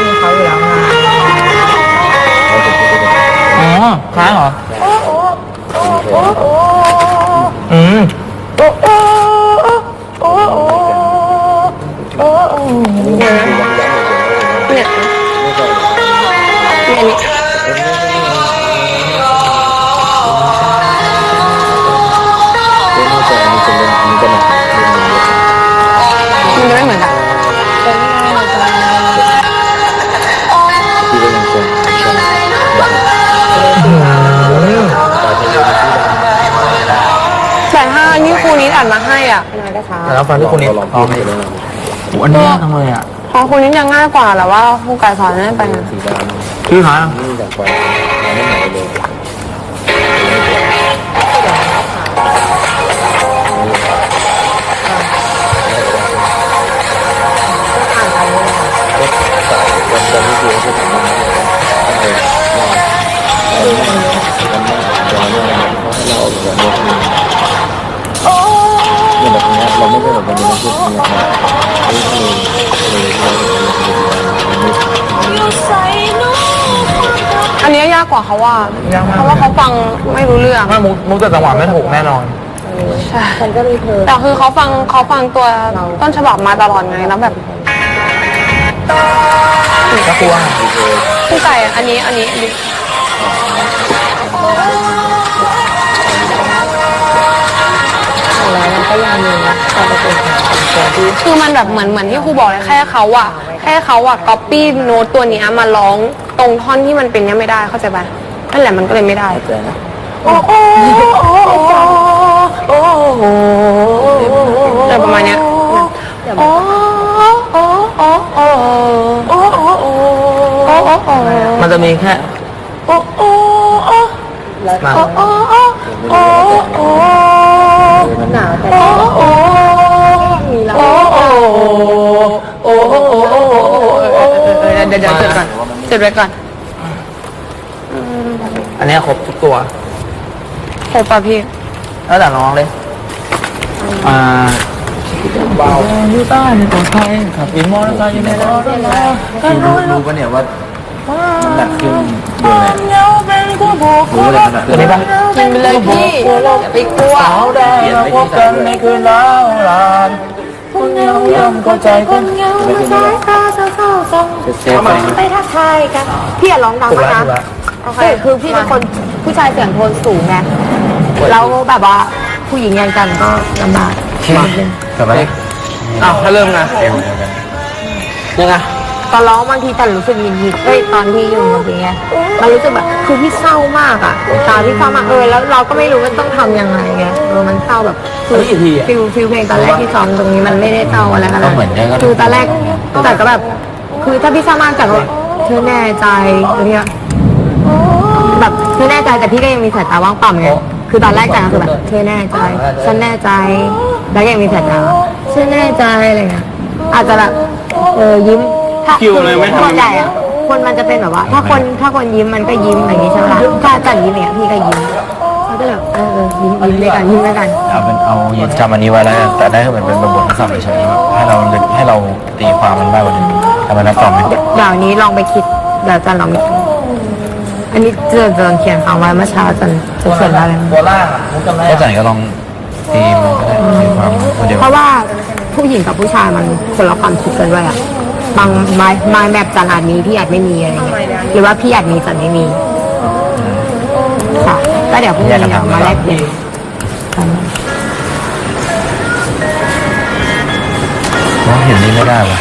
มีเขาอยู่แล้วไงอ๋อค้างเหรออืมเนี่ย แต่แล้วฟังที่คุณนิดอ๋อไม่โอ้อันนี้ยากจังเลยอะพอครูนี้ยังง่ายกว่าแต่ว่าครูไก่สอนนั่นไปนะชื่อหา อันนี้ยากกว่าเขาว่า ยากมาก เพราะว่าเขาฟังไม่รู้เรื่อง ไม่มุกมุกแต่จังหวะไม่ถูกแน่นอน ใช่ฉันก็มีเธอแต่คือเขาฟังเขาฟังตัวต้นฉบับมาตลอดไงแล้วแบบก็กลัวครูไก่อันนี้อันนี้อันนี้ แล้วมันก็ยังมีการเป็นของตัวที่ คือมันแบบเหมือนเหมือนที่ครูบอกเลยแค่เขาอะแค่เขาอะก๊อปปี้โน้ตตัวเนี้ยมาร้องตรงท่อนที่มันเป็นเนี้ยไม่ได้เข้าใจปะนั่นแหละมันก็เลยไม่ได้โอ้โอ้โอ้โอ้โอ้อะไรประมาณเนี้ยโอ้โอ้โอ้โอ้โอ้โอ้โอ้โอ้โอ้โอ้มันจะมีแค่โอ้โอ้โอ้มาโอ้โอ้โอ้โอ้โอ้ หนาวแต่โอ้โอ้มีเราโอ้โอ้โอ้โอ้โอ้โอ้เดี๋ยวเดี๋ยวเดี๋ยวจดก่อนจดไว้ก่อน อันเนี้ยครบทุกตัวโอ้ป่ะพี่แล้วแต่น้องเลย อ่าเบาอยู่ใต้ในตัวไทยขับวินมอเตอร์ไซค์อยู่ในรถกันรู้รู้ปะเนี่ยว่าหนักขึ้นโดนอะไรรู้เลยขนาดนี้ปะ กินไปเลยพี่อย่าไปกลัวสาวแดงเราพบกันในคืนร้าวรานคนเงาย่ำเข้าใจคนเงาสายตาเศร้าๆส่งเสียไปไปทักทายกันพี่อย่าร้องดังถูกนะถูกแล้วโอเคคือพี่เป็นคนผู้ชายเสียงโทนสูงไงแล้วแบบว่าผู้หญิงย่างกันก็ลำบากกลับไปอ้าวถ้าเริ่มนะยังไง ตอนร้องบางทีแต่รู้สึกหงุดหงิดเอ้ยตอนที่อยู่เมื่อกี้ไงมันรู้สึกแบบคือพี่เศร้ามากอะตาพี่เศร้ามากเออแล้วเราก็ไม่รู้ว่าต้องทำยังไงไงเออมันเศร้าแบบคืแล้วกี่ทีอะฟิลฟิลเพลงตอนแรกที่ซ้อมตรงนี้มันไม่ได้เศร้าอะไรขนาดนั้นคือตอนแรกแต่ก็แบบคือถ้าพี่เศร้ามากแต่ว่าเธอแน่ใจหรือเนี่ยแบบเธอแน่ใจแต่พี่ก็ยังมีสายตาว่างเปล่าไงคือตอนแรกใจก็คือแบบเธอแน่ใจฉันแน่ใจแล้วก็ยังมีสายตาฉันแน่ใจอะไรเงี้ยอาจจะแบบเออยิ้ม ถ้าคิวเลยไหมส่วนใหญ่อะคนมันจะเป็นแบบว่า ถ้าคนถ้าคนยิ้มมันก็ยิ้มอย่างนี้ใช่ไหมล่ะถ้าจันยิ้มอย่างเงี้ยพี่ก็ยิ้มเขาก็แบบเออเออยิ้มยิ้มด้วยกันยิ้มด้วยกัน เอาเป็นเอาจำอันนี้ไว้แล้วกันแต่ได้เหมือนเป็นบททดสอบเฉยๆแบบให้เราให้เราตีความมันได้กว่านี้ทำไมนักตอบไหมเดี๋ยวนี้ลองไปคิดเดี๋ยวจันลองไปคิดอันนี้เจอเจอเขียนคำไว้เมื่อเช้าจันจะเขียนได้ไหมตัวล่างอะมุกจำได้ก็อะ จันก็ลองตีมันก็ได้ตีความมันเดียวเพราะว่าผู้หญิงกับผู้ชายมันคนละความคิดกันด้วยอะ บางไม้ไม้แบบจันอาจมีพี่อาจไม่มีอะไรเงี้ยหรือว่าพี่อาจมีจันไม่มีค่ะก็เดี๋ยวพรุ่งนี้เดี๋ยวมาแลกเปลี่ยนกันเพราะเห็นนี่ไม่ได้ว่ะ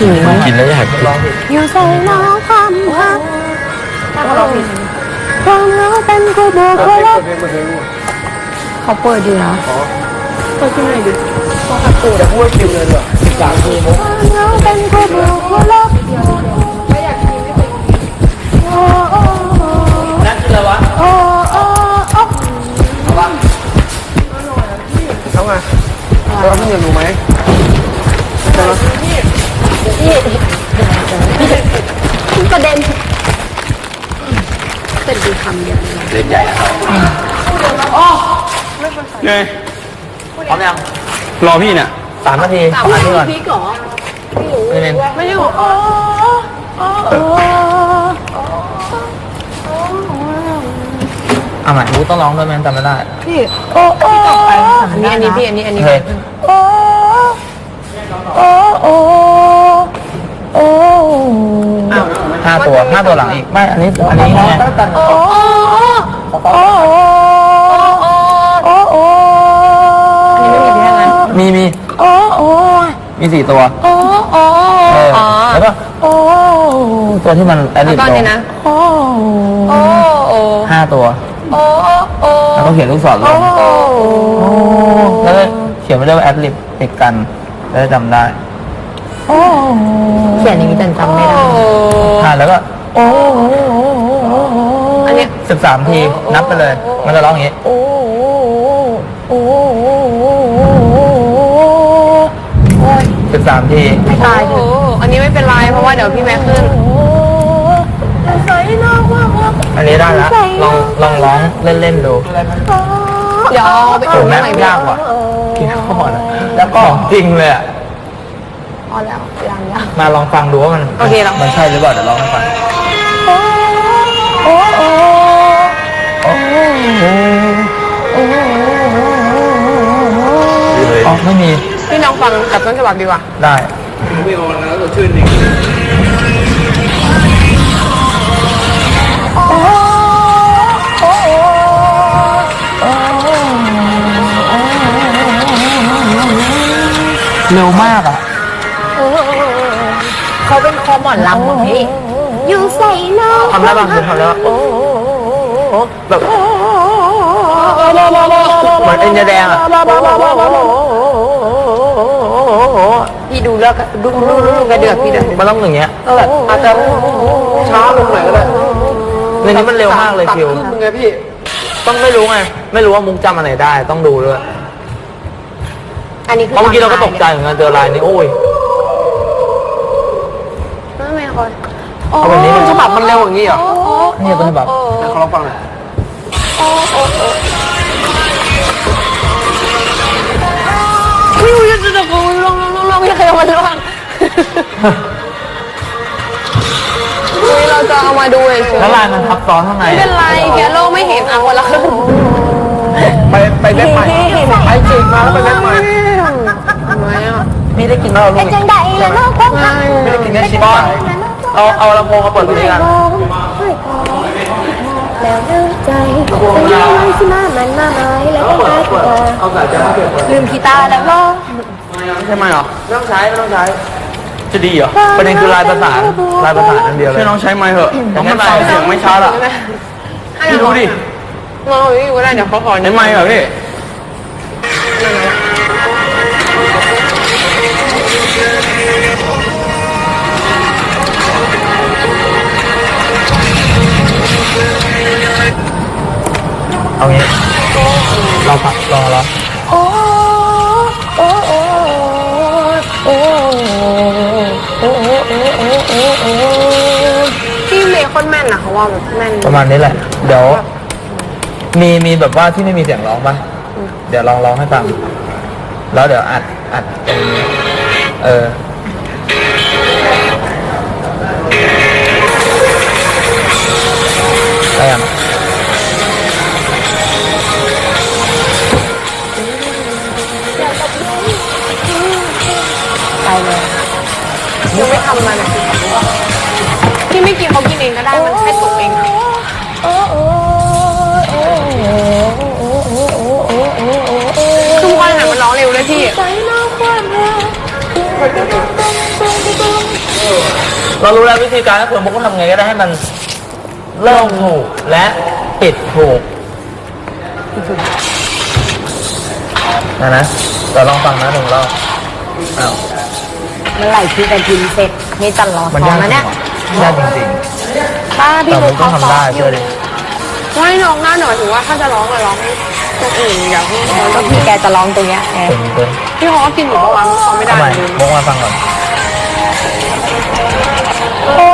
หิวกินแล้วอยากลองอยู่ใส่น้ำความรักความรักเป็นกูบอกเขาว่าเขาเปิดดีนะเปิดที่ไหนดิจะพูดคิวเลยดีกว่า รอพี่เนี่ยสามนาทีสามนาทีก่อนพีกเหรอไม่รู้ไม่รู้โอ้โอ้โอ้เอาใหม่กูต้องร้องด้วยมันจำไม่ได้พี่โอ้โอ้อันนี้อันนี้พี่อันนี้อันนี้โอ้โอ้โอ้โอ้ห้าตัวห้าตัวหลังอีกไม่อันนี้อันนี้ไงโอ้โอ้ มีมีโอ้โอ้มีสี่ตัวโอ้โอ้เอออ๋อแล้วก็โอ้ตัวที่มันแอดแล้ดิวบก็ลเนี่งยนะโอ้โอ้โอ้ห้าตัว โอ้โอ้แล้วก็เขียนลูกศรลงโอ้แล้วก็เขียนไว้ด้วยว่าแอดลิบติดกันแล้วจะจำได้โอ้เขียนอย่างนี้แต่จำไม่ได้อ่าแล้วก็โอ้อันเนี้ย สิบสามทีนับไปเลย มันจะร้องอย่างนี้ โอ้โอ้ สิบสามทีไม่ตายโอ้อันนี้ไม่เป็นไรเพราะว่าเดี๋ยวพี่แม่ขึ้นใส่นอกว่าอันนี้ได้แล้วลองลองร้องเล่นๆดูเดี๋ยวเอาไปโอ้อ่านแม่ใหม่งพี่ยากว่ะกินข้าวก่อนอะแล้วก็จริงเลยอะพอแล้วยังยัง มาลองฟังดูว่ามันโอเคลอง มันใช่หรือเปล่าเดี๋ยวลองให้ฟังโอ้โอ้โอ้อ๋อไม่มี พี่น้องฟังกับต้นฉบับดีกว่า ได้เร็วมากอะ เขาเป็นคอหมอนลำของพี่อยู่ใส่นอกทำได้บ้างคือทำแล้วแบบเหมือนเอ็นยาแดงอะ พี่ดูแล้วก็ดูดูดูกระเดือกพี่เดือดมันต้องอย่างเงี้ยแต่อาจจะช้าลงหน่อยก็ได้ในนี้มันเร็วมากเลยคิวมึงไงพี่ต้องไม่รู้ไงไม่รู้ว่ามุกจำอันไหนได้ ต้องดูด้วยอันนี้คืเพราะเมื่อกี้เราก็ตกใจเหมือนกันเจอลายนี้โอ้ยไม่ไม่คอยเอาแบบนี้มันฉบับมันเร็วอย่างนี้เหรอนี่ยต้นฉบับเขาลองฟังหน่อย วิวจะจะจะลองลองลองลองยังไงมันล่วงเฮ้ยเราจะเอามาดูเฉยแล้วลายมันทับซ้อนข้างในไม่เป็นไรแกโลกไม่เห็นอะคนละครึ่งไปไปเว็บใหม่ไปจีกมาแล้วไปเว็บใหม่ไมอะนี่ได้กินแล้วลูกจังใดละนอกความไม่ได้กินแค่ชิบอลเอาเอาลำโพงมาเปิดตรงนี้กันแล้วเริ่มใจจะยังไม่สิมามันมาไม้แล้วก็มาตัวเอาสายจลืมกีตาร์แล้วก็ ใช่ไหมเหรอ ไม่ต้องใช้ไม่ต้องใช้ จะดีเหรอ ประเด็นคือลายประสานลายประสานนั่นเดียวเลย ใช่น้องใช้ไม้เหอะน้องมันเสียงไม่ชัดอะให้พี่ดูดูดิมองอยู่ก็ได้เดี๋ยวเขาขอใช้ไม้เหรอพี่เอางี้เราพักรอแล้ว พี่เมย์คนแม่นนะเขาว่าแบบแม่นประมาณนี้แหละ เดี๋ยว มีมีแบบว่าที่ไม่มีเสียงร้องปะเดี๋ยวลองร้องให้ฟัง แล้วเดี๋ยวอัดอัดเป็นเออได้ยังไปเลยยังไม่ทำมันอะพี่ไม่ กินเขากินเองก็ได้ มันแค่สุกเองอะทุกวันอะมันร้องเร็วเลยพี่ เรารู้แล้ววิธีการก็คือพวกต้อทำไงก็ได้ให้มันเริ่มถูกและปิดถูกนะนะเราลองฟังนะหนึ่งรอบอ้าเมื่อไหร่ที่จะกินเสร็จนี่ตันรอท้องแล้วเนี่ย มัง ยากจริงป้าๆพี่แต่มุมุกกต้เขาองซ้ทำอได้มอเชื่ยู่อดิว่าให้น้องหน้าหน่อยถือว่าถ้าจะร้องอะร้องตัวอื่นอย่าเพิ่งร้องก็พี่แกจะร้องตรงเนี้ยไงเต็มเต็มพี่เขาก็กินอยู่ประมาณเขาไม่ได้ทำไมลืมมุกมาฟังก่อนโอ้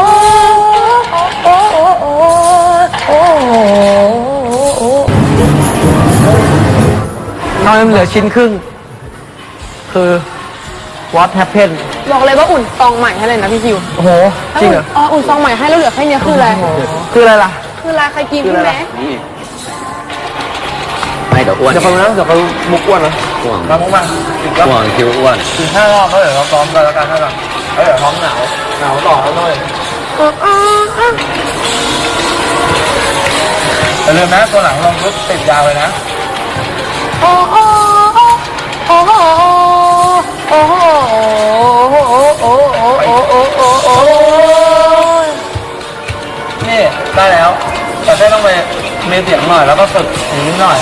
โอ้โอ้โอ้โอ้โอ้น้อยมันเหลือชิ้นครึ่ง คือ what happened บอกเลยว่าอุ่นซองใหม่ให้เลยนะพี่คิวโอ้โห จริงเหรออ๋ออุ่นซองใหม่ให้แล้วเหลือแค่เนี้ยคืออะไร คืออะไรล่ะ คืออะไรใครกินพี่แม่ไม่เดี๋ยวอ้วนเดี๋ยวเขานะเดี๋ยวเขามุกอ้วนนะอ้วนมามุกมาอีกแล้วอ้วนคิวอ้วนถึงห้ารอบเขาเดี๋ยวเราซ้อมกันแล้วกันให้ก่อนเฮ้ยเดี๋ยวท้องหนาวหนาวต่อแล้วเลยอย่าลืมนะตัวหลังลงปุ๊บติดยาวเลยนะ โอ้โอ้โอ้โอ้โแต่แค่ต้องไปมีเสียงหน่อยแล้วก็ฝึกนี้หน่อย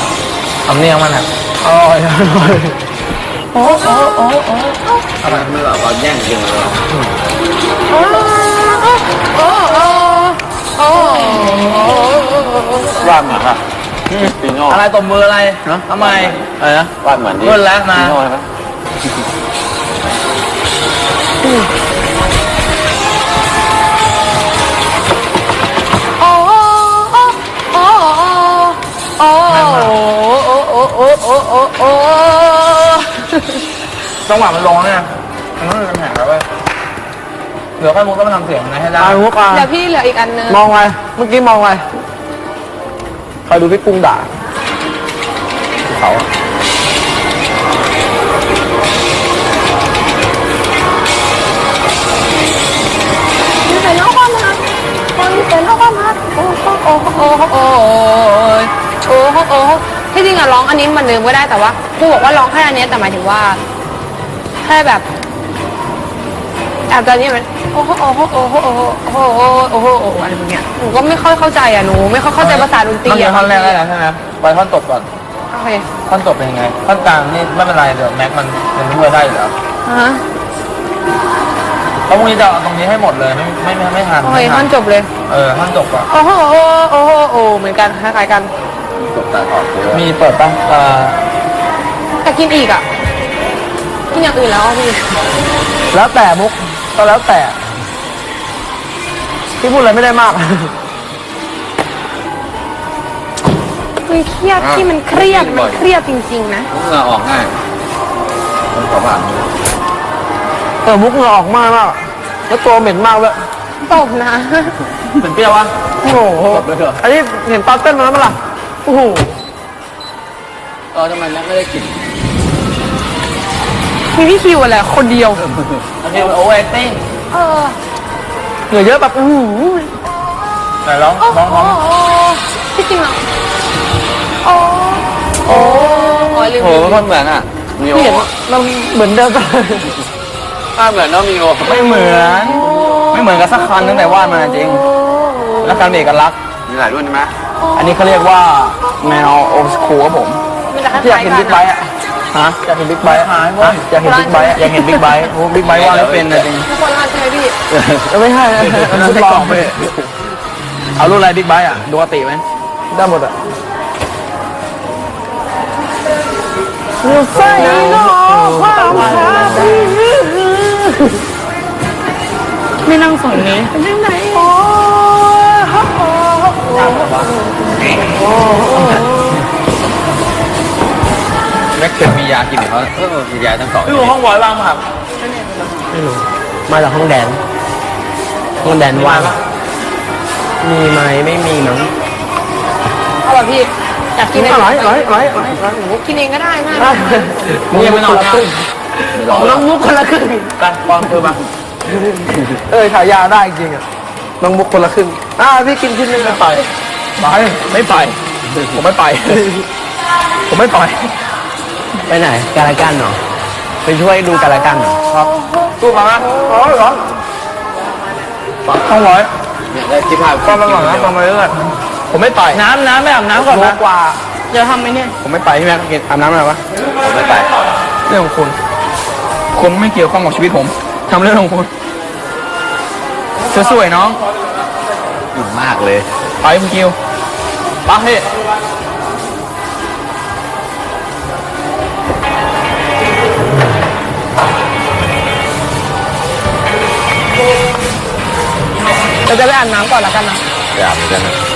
ทำเนียงมันอะอ๋ออย่าเลยโอ้โอ้โอ้โอ้ทำไมไม่แบบว่าแย่งจริงเลยโอ้โอ้โอ้วาดเหมือนค่ะปีโน่อะไรตบมืออะไรทำไมอะไรนะวาดเหมือนที่เงินแล้วมาปีโน่ใช่ไหม โอ้โอ้โอ้โอ้โอ้โอ้โอ้จังหวะมันลงเนี่ยมันต้องเป็นแผลแล้วเว้ยเหลือแค่มุกก็มาทำเสียงนะให้ได้มุกอะเดี๋ยวพี่เหลืออีกอันนึงมองไว้เมื่อกี้มองไว้คอยดูพี่กุ้งด่าเขาอะ ก็ได้แต่ว่าครูบอกว่าร้องแค่อันนี้แต่หมายถึงว่าแค่แบบอาจจะนี่มันโอ้โหโอ้โหโอ้โหโอ้โหโอ้โหโอ้โหโอ้โหอะไรแบบเนี้ยหนูก็ไม่ค่อยเข้าใจอะหนูไม่ค่อยเข้าใจภาษาดนตรีเมื่อกี้อะท่อนแรกได้แล้วใช่ไหมไปท่อนตบก่อนโอเคท่อนจบเป็นยังไงท่อนกลางนี่ไม่เป็นไรเดี๋ยวแม็กมันมันรู้ว่าได้อยู่แล้วฮะเพราะพรุ่งนี้จะเอาตรงนี้ให้หมดเลยไม่ไม่ไม่ไม่ทันโอเคไม่ท่ทัอนนจบเลยเออท่อนจบอะโอ้โหโอ้โหโอ้โหโอ้โหเหมือนกันคล้ายๆกัน ตกตาออกเลยมีเปิดปะเอ่อแต่กินอีกอะกินอย่างอื่นแล้วอะพี่แล้วแต่มุกก็แล้วแต่พี่พูดอะไรไม่ได้มาก มันเครียดที่มันเครียดมันเครียดจริง ๆ นะเหงื่อออกง่ายผมขอผ่านเออมุกเหงื่อออกมากมากแล้วตัวเหม็นมากเลยตบนะเป็นเปรี้ยววะโอ้โหอันนี้เห็นตอนเต้นมาแล้วมั้ยล่ะ โอ้โหเออทำไมแม็กไม่ได้กลิ่นมีพี่คิวอะไรคนเดียวโอเคโอเวอร์ติ้งเออเหงื่อเยอะแบบอู้หูไหนร้องโอ้ร้องโหร้องพี่จริงเหรอโอ้โอ้โอ้ลืมโอ้โหมันเหมือนอะมีโอเห็นมันเหมือนเดิมถ้าเหมือนน้องมีโอไม่เหมือน ไม่เหมือนกันสักคันตั้งแต่วาดมาจริง และการเอกลักษณ์มีหลายรุ่นใช่ไหม อันนี้เขาเรียกว่าแนวโอ s คูครับผมมันจะคล้ายที่อยากเห็นๆกับิ๊นกไบค์อะฮะอยากเห็นบิ๊กไบค์ฮะอยากเห็นบิ๊กไบค์อยากเห็นบิ๊กไบค์โอ้บิ๊กไบค์วาดไม่เป็นนะจริงทุกคนรักใช่ไหมพี่ไม่ใช่อันนั้นทดลองไปเอารุ่นอะไรบิ๊กไบค์อะดูกติไหมได้หมดอะใส่นอความชาบีไม่นั่งฝั่งนี้ยังไงโอ้แม็กเคยมียากินเขาเออมียาทั้งสองพี่ห้องบอยว่างป่ะครับไม่รู้มาจากห้องแดนห้องแดนว่างมีไหมไม่มีมั้งเอาแบบพี่อยากกินออะไรร่อยอร่อยอร่อยอร่อยอร่อยกินเองก็ได้นะมึงยังไม่นอนครึ่งน้องมุกคนละครึ่งไปปอนคือมาเออฉายาได้จริงอะ น้องมุกคนละครึ่งอ่าพี่กินชิ้นนึงไม่ไปไปไม่ไป ผมไม่ไป ผมไม่ไป ไปไหนกาลากันเหรอไปช่วยดูกาลากันเหรอครับสู้มานะร้อยร้อยต้องร้อยเนี่ยได้ที่ภาพก็มาก่อนนะมาเรื่อยผมไม่ไปน้ำน้ำไม่อาบน้ำก่อนนะกว่า เดี๋ยวทำไหมเนี่ยผมไม่ไปพี่แม็กกินอาบน้ำอะไรวะผมไม่ไปเรื่องของคุณ คุณไม่เกี่ยวข้องกับชีวิตผมทำเรื่องของคุณ สวยๆน้องอิ่มมากเลย ไปคุณกิวไปพี่เราจะไปอาบน้ำก่อนแล้วกันนะ อยากเหมือนกันนะ